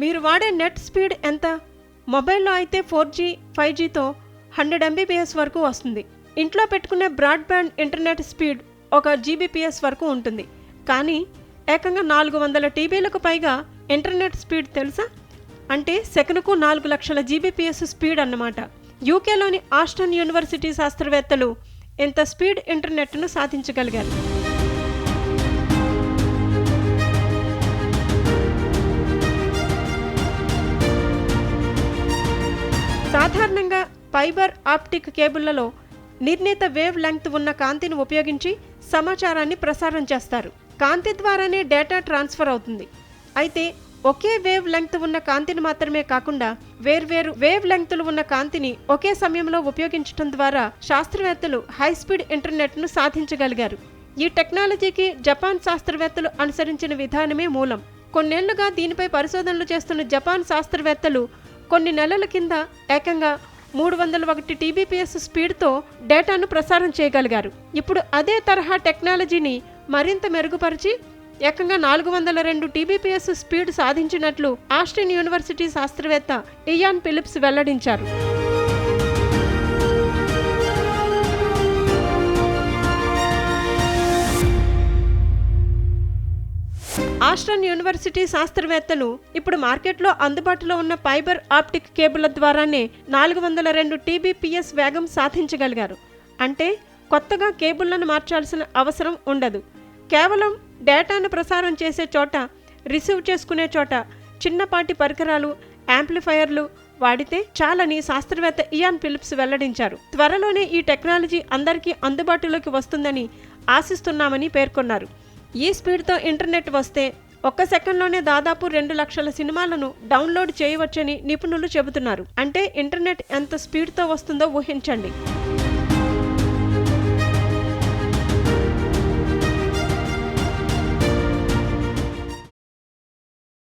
మీరు వాడే net speed ఎంత? మొబైల్లో అయితే ఫోర్ జీ ఫైవ్ జీతో హండ్రెడ్ ఎంబీపీఎస్ వరకు వస్తుంది. ఇంట్లో పెట్టుకునే బ్రాడ్బ్యాండ్ ఇంటర్నెట్ స్పీడ్ ఒక జీబీపీఎస్ వరకు ఉంటుంది. కానీ ఏకంగా నాలుగు వందల టీబీలకు పైగా ఇంటర్నెట్ స్పీడ్ తెలుసా? అంటే సెకనుకు నాలుగు లక్షల జీబీపీఎస్ స్పీడ్ అన్నమాట. యూకేలోని ఆస్టన్ యూనివర్సిటీ శాస్త్రవేత్తలు ఇంత స్పీడ్ ఇంటర్నెట్ను సాధించగలిగారు. సాధారణంగా ఫైబర్ ఆప్టిక్ కేబుళ్ళలో నిర్ణీత వేవ్ లెంగ్త్ ఉన్న కాంతిని ఉపయోగించి సమాచారాన్ని ప్రసారం చేస్తారు. కాంతి ద్వారానే డేటా ట్రాన్స్ఫర్ అవుతుంది. అయితే ఒకే వేవ్ లెంగ్త్ ఉన్న కాంతిని మాత్రమే కాకుండా వేర్వేరు వేవ్ లెంగ్త్లు ఉన్న కాంతిని ఒకే సమయంలో ఉపయోగించడం ద్వారా శాస్త్రవేత్తలు హై స్పీడ్ ఇంటర్నెట్ను సాధించగలిగారు. ఈ టెక్నాలజీకి జపాన్ శాస్త్రవేత్తలు అనుసరించిన విధానమే మూలం. కొన్నేళ్ళుగా దీనిపై పరిశోధనలు చేస్తున్న జపాన్ శాస్త్రవేత్తలు కొన్ని నెలల కింద ఏకంగా మూడు వందల ఒకటి టీబీపీఎస్ స్పీడ్తో డేటాను ప్రసారం చేయగలిగారు. ఇప్పుడు అదే తరహా టెక్నాలజీని మరింత మెరుగుపరిచి ఏకంగా నాలుగు వందల రెండు టీబీపీఎస్ స్పీడ్ సాధించినట్లు ఆస్టిన్ యూనివర్సిటీ శాస్త్రవేత్త ఇయాన్ ఫిలిప్స్ వెల్లడించారు. ఆస్ట్రన్ యూనివర్సిటీ శాస్త్రవేత్తలు ఇప్పుడు మార్కెట్లో అందుబాటులో ఉన్న ఫైబర్ ఆప్టిక్ కేబుల్ల ద్వారానే నాలుగు వందల రెండు టీబీపీఎస్ వేగం సాధించగలిగారు. అంటే కొత్తగా కేబుళ్ళను మార్చాల్సిన అవసరం ఉండదు. కేవలం డేటాను ప్రసారం చేసే చోట రిసీవ్ చేసుకునే చోట చిన్నపాటి పరికరాలు యాంప్లిఫైయర్లు వాడితే చాలని శాస్త్రవేత్త ఇయాన్ ఫిలిప్స్ వెల్లడించారు. త్వరలోనే ఈ టెక్నాలజీ అందరికీ అందుబాటులోకి వస్తుందని ఆశిస్తున్నామని పేర్కొన్నారు. ఈ స్పీడ్తో ఇంటర్నెట్ వస్తే ఒక్క సెకండ్లోనే దాదాపు రెండు లక్షల సినిమాలను డౌన్లోడ్ చేయవచ్చని నిపుణులు చెబుతున్నారు. అంటే ఇంటర్నెట్ ఎంత స్పీడ్తో వస్తుందో ఊహించండి.